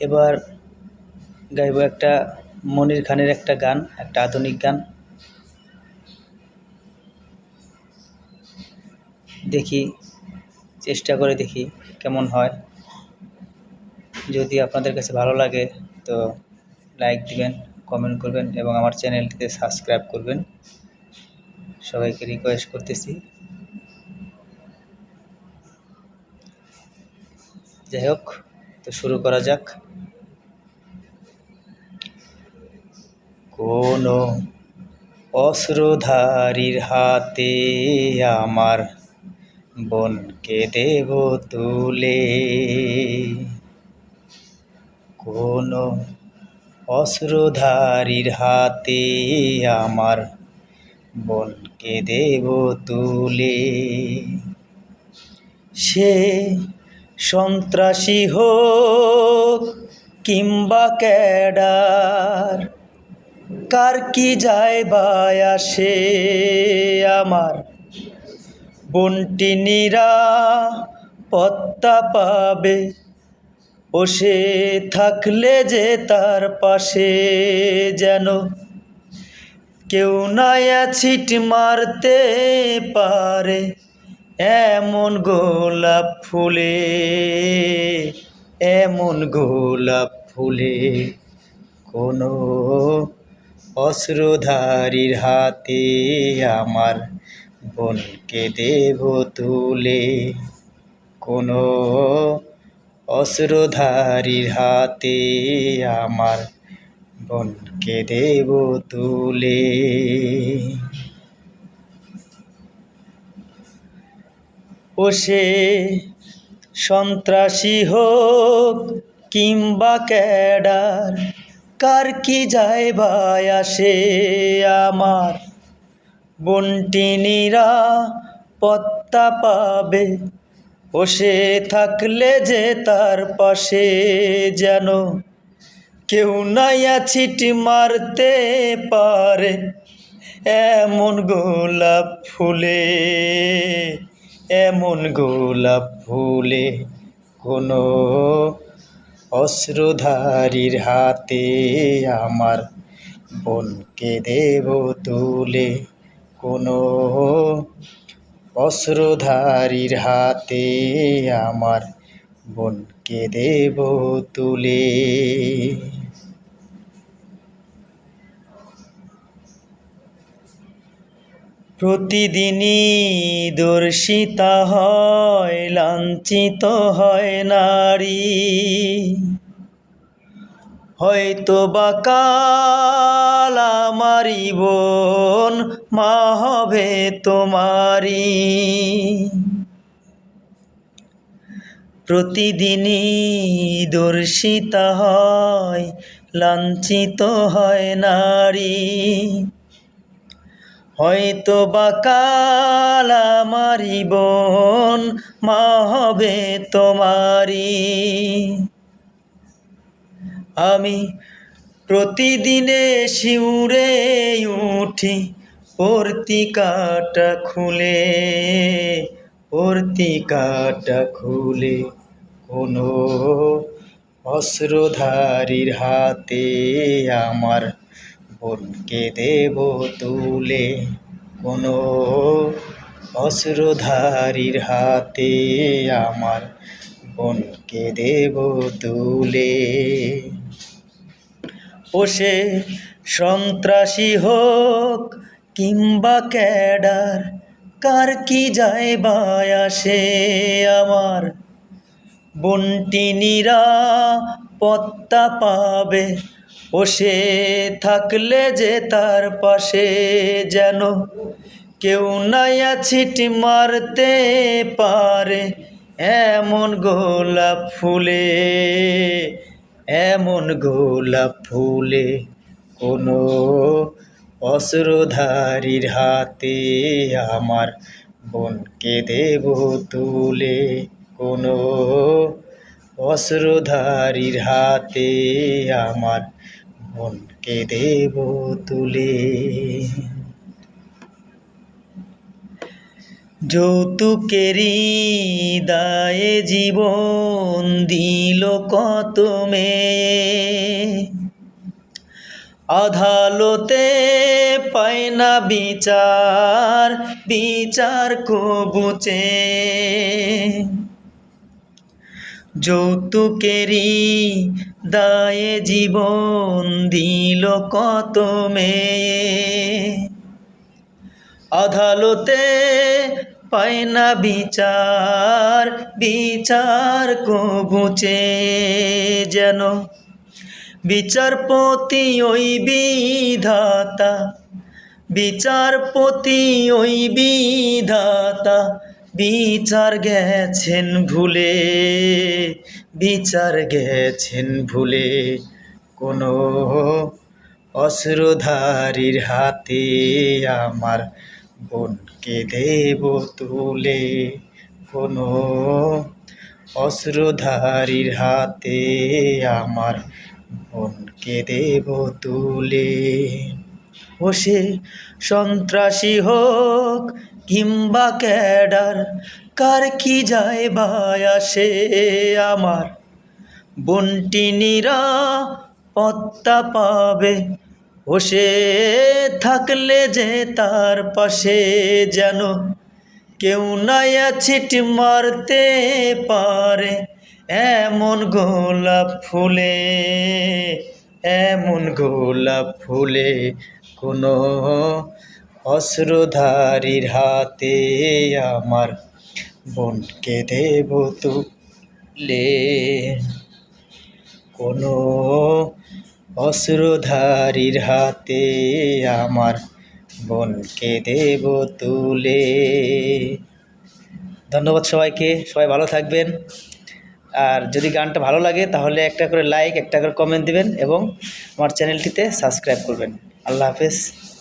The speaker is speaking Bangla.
এবার গাইব একটা মনির খানের একটা গান, একটা আধুনিক গান। দেখি, চেষ্টা করে দেখি কেমন হয়। যদি আপনাদের কাছে ভালো লাগে তো লাইক দিবেন, কমেন্ট করবেন এবং আমার চ্যানেলটিতে সাবস্ক্রাইব করবেন। সবাইকে রিকোয়েস্ট করতেছি। যাই হোক। তো শুরু করা যাক। কোনো অস্ত্রধারীর হাতে আমার বোনকে দেব তুলে। কোনো অস্ত্রধারীর হাতে আমার বোনকে দেব তুলে। সে সন্ত্রাসী হোক কিংবা ক্যাডার, কার কি যায় বায় আসে আমার? বন্টি নিরা পত্তা পাবে, বসে থাকলে যে তার পাশে যেন। কেউ নাই ছিট মারতে পারে এমন গোলাপ ফুলে, এমন গোলাপ ফুলে, কোনো অস্ত্রধারীর হাতে আমার বোনকে দেব তুলে, কোনো অস্ত্রধারীর হাতে আমার বোনকে দেব তুলে। ও সে সন্ত্রাসী হোক কিংবা ক্যাডার, কার কি যায় ভাই আসে আমার? বন্টিনীরা পত্তা পাবে, ও সে থাকলে যে তার পাশে যেন কেউ নাইয়া ছিটি মারতে পারে, এমন গোলাপ ফুলে। এমন গোলাপ ফুলে কোনো অস্ত্রধারীর হাতে আমার বোনকে দেব তুলে। কোনো অস্ত্রধারীর হাতে আমার বোনকে দেব তুলে। প্রতিদিনই দর্শিতা হয়, লাঞ্ছিত হয় নারী। হয়তো বা কাল আমারি বোন, মা হবে তোমারি প্রতিদিনই দর্শিতা হয়, লাঞ্ছিত হয় নারী। হয়তো বা কাল আমারি বোন, মা হবে তোমারি আমি প্রতিদিনে শিউরে উঠি পর্তিকাটা খুলে পর্তিকাটা খুলে কোনো অস্ত্রধারীর হাতে আমার বোনকে দেব তুলে কোনো অস্ত্রধারীর হাতে আমার বোনকে দেব তুলে। সে সন্ত্রাসী হোক কিংবা ক্যাডার, কার কি যায় বায়াসে আমার বন্টিনীরা পত্তা পাবে বসে থাকলে যে তার পাশে যেন। কেউ নাইয়া ছিট মারতে পারে, এমন গোলাপ ফুলে, এমন গোলাপ ফুলে। কোনো অস্ত্রধারীর হাতে আমার বোনকে দেব তুলে। কোনো অস্ত্রধারীর হাতে আমার বোনকে দেব তুলে। যৌতুকেরই দায়ে জীবন দিল কত মেয়ে। আদালতে পায় না বিচার বিচার কবুচে যৌতুকেরই দায়ে জীবন দিল কত মেয়ে। আদালতে পায় না বিচার বিচার কবুচে যেন। বিচারপতি ওই বিধাতা, বিচারপতি ওই বিধাতা বিচার গেছেন ভুলে, বিচার গেছেন ভুলে, কোনো অস্ত্রধারীর হাতে আমার বোনকে দেব তুলে, কোনো অস্ত্রধারীর হাতে আমার বোনকে দেব তুলে। ও সে সন্ত্রাসী হোক কিংবা ক্যাডার, কার কি যায় বায় আসে আমার? বন্টি নিরাপত্তা পাবে বসে থাকলে যে তার পাশে যেন। কেউ নাই ছিট মারতে পারে, এমন গোলাপ ফুলে, এমন গোলাপ ফুলে কোনো অস্ত্রধারীর হাতে আমার বোনকে দেব তুলে। কোনো অস্ত্রধারীর হাতে আমার বোনকে দেব তুলে। ধন্যবাদ সবাইকে, সবাই ভালো থাকবেন। আর যদি গানটা ভালো লাগে, তাহলে একটা করে লাইক একটা করে কমেন্ট দিবেন এবং আমার চ্যানেলটিতে সাবস্ক্রাইব করবেন। আল্লাহ হাফেজ।